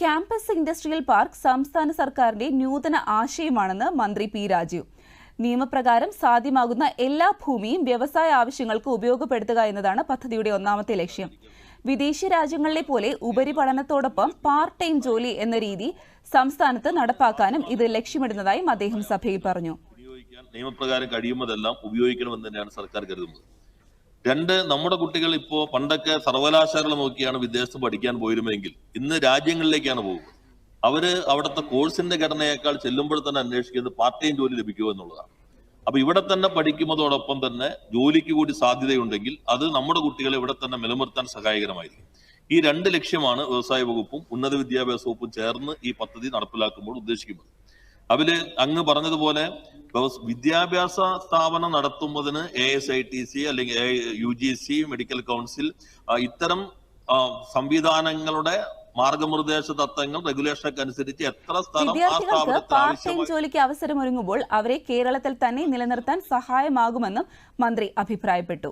Campus industrial park സംസ്ഥാന സർക്കാരിന്റെ നൂതന ആശയമാണെന്ന് മന്ത്രി പി രാജീവ്. നിയമപ്രകാരം സാധ്യമാകുന്ന എല്ലാ ഭൂമിയും വ്യവസായ ആവശ്യങ്ങൾക്ക് ഉപയോഗപ്പെടുത്തുക എന്നതാണ് പദ്ധതിയുടെ ഒന്നാമത്തെ ലക്ഷ്യം. വിദേശ രാജ്യങ്ങളിലെ പോലെ ഉപരിപഠനത്തോടൊപ്പം പാർട്ട് ടൈം ജോലി എന്ന രീതി സംസ്ഥാനത്ത് നടപ്പാക്കാനും ഇത് ലക്ഷ്യമിടുന്നതായും അദ്ദേഹം സഭയിൽ പറഞ്ഞു. നിയമപ്രകാരം കഴിയുന്നതെല്ലാം ഉപയോഗിക്കണമെന്ന് തന്നെയാണ് സർക്കാർ കരുതുന്നത്. രണ്ട് നമ്മുടെ കുട്ടികൾ ഇപ്പോ പണ്ടൊക്കെ സർവകലാശാല നോക്കിയാണ് വിദേശത്ത് പഠിക്കാൻ പോയിരുന്നെങ്കിൽ ഇന്ന് രാജ്യങ്ങളിലേക്കാണ് പോകുന്നത്. അവർ അവിടുത്തെ കോഴ്സിന്റെ ഘടനയേക്കാൾ ചെല്ലുമ്പോൾ തന്നെ അന്വേഷിക്കുന്നത് പാർട്ട് ടൈം ജോലി ലഭിക്കുക എന്നുള്ളതാണ്. അപ്പൊ ഇവിടെ തന്നെ പഠിക്കുന്നതോടൊപ്പം തന്നെ ജോലിക്ക് കൂടി സാധ്യതയുണ്ടെങ്കിൽ അത് നമ്മുടെ കുട്ടികളെ ഇവിടെ തന്നെ നിലനിർത്താൻ സഹായകരമായിരിക്കും. ഈ രണ്ട് ലക്ഷ്യമാണ് വ്യവസായ വകുപ്പും ഉന്നത വിദ്യാഭ്യാസ വകുപ്പും ചേർന്ന് ഈ പദ്ധതി നടപ്പിലാക്കുമ്പോൾ ഉദ്ദേശിക്കുന്നത്. അതിൽ അങ്ങ് പറഞ്ഞതുപോലെ വിദ്യാഭ്യാസ സ്ഥാപനം നടത്തുന്നതിന് A S I T C അല്ലെങ്കിൽ U G C medical council ഇത്തരം സംവിധാനങ്ങളുടെ മാർഗനിർദ്ദേശ തത്വങ്ങൾ റെഗുലേഷനൊക്കെ അനുസരിച്ച് എത്ര സ്ഥലം പാർട്ട് ടൈം ജോലിക്ക് അവസരമൊരുങ്ങുമ്പോൾ അവരെ കേരളത്തിൽ തന്നെ നിലനിർത്താൻ സഹായമാകുമെന്നും മന്ത്രി അഭിപ്രായപ്പെട്ടു.